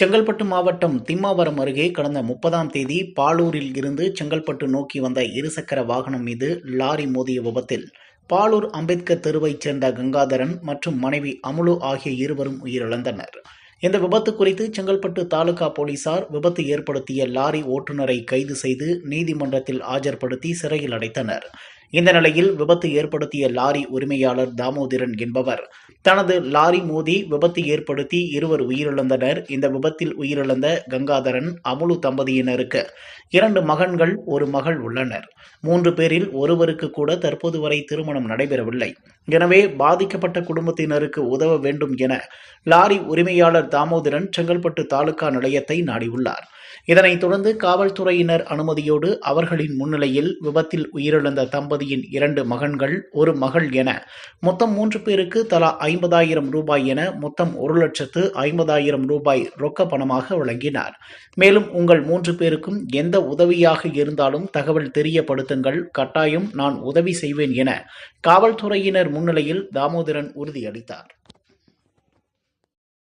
செங்கல்பட்டு மாவட்டம் திம்மாவரம் அருகே கடந்த முப்பதாம் தேதி பாலூரில் இருந்து செங்கல்பட்டு நோக்கி வந்த இருசக்கர வாகனம் மீது லாரி மோதிய விபத்தில் பாலூர் அம்பேத்கர் தெருவைச் சேர்ந்த கங்காதரன் மற்றும் மனைவி அமுலு ஆகிய இருவரும் உயிரிழந்தனர். இந்த விபத்து குறித்து செங்கல்பட்டு தாலுகா போலீசார் விபத்து ஏற்படுத்திய லாரி ஓட்டுநரை கைது செய்து நீதிமன்றத்தில் ஆஜர்படுத்தி சிறையில் அடைத்தனர். இந்த நிலையில் விபத்து ஏற்படுத்திய லாரி உரிமையாளர் தாமோதரன் என்பவர். தனது லாரி மோதி விபத்து ஏற்படுத்தி இருவர் உயிரிழந்தனர். இந்த விபத்தில் உயிரிழந்த கங்காதரன் அமுலு தம்பதியினருக்கு இரண்டு மகன்கள் ஒரு மகள் உள்ளனர். மூன்று பேரில் ஒருவருக்கு கூட தற்போது வரை திருமணம் நடைபெறவில்லை. எனவே பாதிக்கப்பட்ட குடும்பத்தினருக்கு உதவ வேண்டும் என லாரி உரிமையாளர் தாமோதரன் செங்கல்பட்டு தாலுகா நிலையத்தை நாடியுள்ளார். இதனைத் தொடர்ந்து காவல்துறையினர் அனுமதியோடு அவர்களின் முன்னிலையில் விபத்தில் உயிரிழந்த தம்பதியின் இரண்டு மகன்கள் ஒரு மகள் என. மொத்தம் மூன்று பேருக்கு தலா ஐம்பதாயிரம் ரூபாய் என மொத்தம் ஒரு லட்சத்து ஐம்பதாயிரம் ரூபாய் ரொக்க பணமாக வழங்கினார். மேலும் உங்கள் மூன்று பேருக்கும் எந்த உதவியாக இருந்தாலும் தகவல் தெரியப்படுத்துங்கள். கட்டாயம் நான் உதவி செய்வேன் என காவல்துறையினர் முன்னிலையில் தாமோதரன் உறுதியளித்தார்.